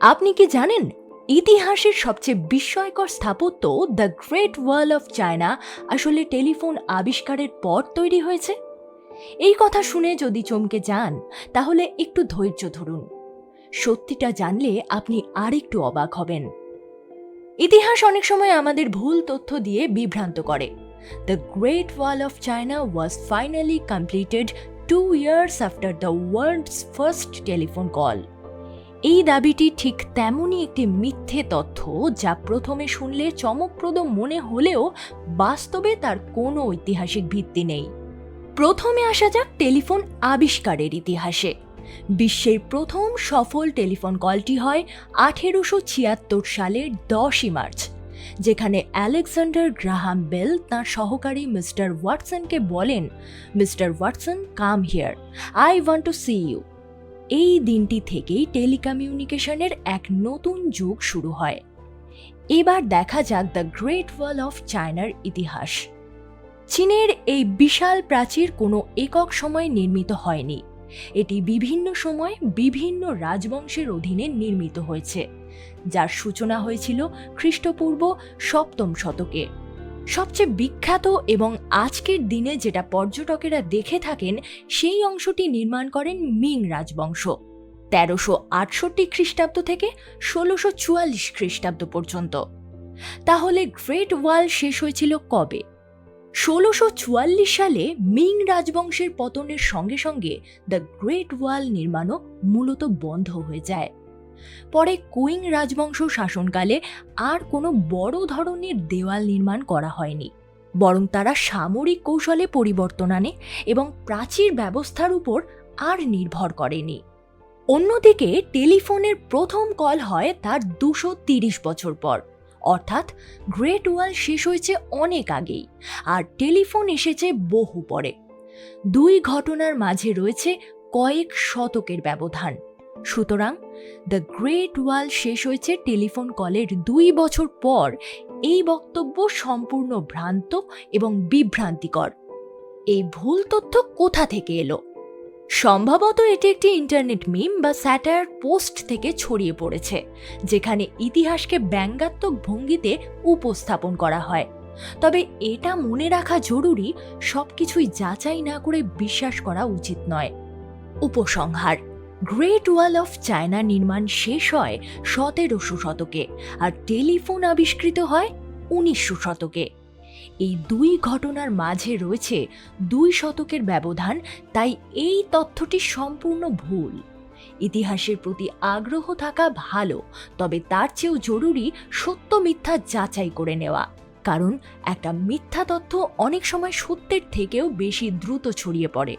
আপনি কি জানেন, ইতিহাসের সবচেয়ে বিস্ময়কর স্থাপত্য the great wall of China আসলে টেলিফোন আবিষ্কারের পর তৈরি হয়েছে? এই কথা শুনে যদি চমকে যান, তাহলে একটু ধৈর্য ধরুন। সত্যিটা জানলে আপনি আরেকটু অবাক হবেন। ইতিহাস অনেক সময় আমাদের ভুল তথ্য দিয়ে বিভ্রান্ত করে। The great wall of China was finally completed two years after the world's first telephone call. এই দাবিটি ঠিক তেমনই একটি মিথ্যে তথ্য যা প্রথমে শুনলে চমকপ্রদ মনে হলেও বাস্তবে তার কোনো ঐতিহাসিক ভিত্তি নেই। প্রথমে আসা যাক টেলিফোন আবিষ্কারের ইতিহাসে। বিশ্বের প্রথম সফল টেলিফোন কলটি হয় আঠেরোশো ছিয়াত্তর সালের দশই মার্চ, যেখানে আলেকজান্ডার গ্রাহাম বেল তাঁর সহকারী মিস্টার ওয়াটসনকে বলেন, mister Watson, come here, I want to see you. এই দিনটি থেকেই টেলিকমিউনিকেশনের এক নতুন যুগ শুরু হয়। এবার দেখা যাক দ্য গ্রেট ওয়াল অফ চায়নার ইতিহাস। চীনের এই বিশাল প্রাচীর কোনো একক সময়ে নির্মিত হয়নি। এটি বিভিন্ন সময় বিভিন্ন রাজবংশের অধীনে নির্মিত হয়েছে, যার সূচনা হয়েছিল খ্রিস্টপূর্ব সপ্তম শতকে। সবচেয়ে বিখ্যাত এবং আজকের দিনে যেটা পর্যটকেরা দেখে থাকেন, সেই অংশটি নির্মাণ করেন মিং রাজবংশ। তেরোশো আটষট্টি খ্রিস্টাব্দ থেকে ষোলোশো চুয়াল্লিশ খ্রিস্টাব্দ পর্যন্ত। তাহলে গ্রেট ওয়াল শেষ হয়েছিল কবে? ষোলোশো চুয়াল্লিশ সালে মিং রাজবংশের পতনের সঙ্গে সঙ্গে দ্য গ্রেট ওয়াল নির্মাণও মূলত বন্ধ হয়ে যায়। পরে কুইং রাজবংশ শাসনকালে আর কোনো বড় ধরনের দেওয়াল নির্মাণ করা হয়নি। বরং তারা সামরিক কৌশলে পরিবর্তন আনে এবং প্রাচীর ব্যবস্থার উপর আর নির্ভর করেনি। অন্যদিকে টেলিফোনের প্রথম কল হয় তার দুশো তিরিশ বছর পর। অর্থাৎ গ্রেট ওয়াল শেষ হয়েছে অনেক আগেই আর টেলিফোন এসেছে বহু পরে। দুই ঘটনার মাঝে রয়েছে কয়েক শতকের ব্যবধান। সুতরাং দ্য গ্রেট ওয়াল শেষ হয়েছে টেলিফোন কলের দুই বছর পর। এই বক্তব্য সম্পূর্ণ ভ্রান্ত এবং বিভ্রান্তিকর। এই ভুল তথ্য কোথা থেকে এলো? সম্ভবত এটি একটি ইন্টারনেট মিম বা স্যাটার পোস্ট থেকে ছড়িয়ে পড়েছে, যেখানে ইতিহাসকে ব্যঙ্গাত্মক ভঙ্গিতে উপস্থাপন করা হয়। তবে এটা মনে রাখা জরুরি, সবকিছুই যাচাই না করে বিশ্বাস করা উচিত নয়। উপসংহার। গ্রেট ওয়াল অফ চায়না নির্মাণ শেষ হয় সতেরোশো শতকে আর টেলিফোন আবিষ্কৃত হয় উনিশশো শতকে। এই দুই ঘটনার মাঝে রয়েছে দুই শতকের ব্যবধান, তাই এই তথ্যটি সম্পূর্ণ ভুল। ইতিহাসের প্রতি আগ্রহ থাকা ভালো, তবে তার চেয়েও জরুরি সত্য মিথ্যা যাচাই করে নেওয়া। কারণ একটা মিথ্যা তথ্য অনেক সময় সত্যের থেকেও বেশি দ্রুত ছড়িয়ে পড়ে।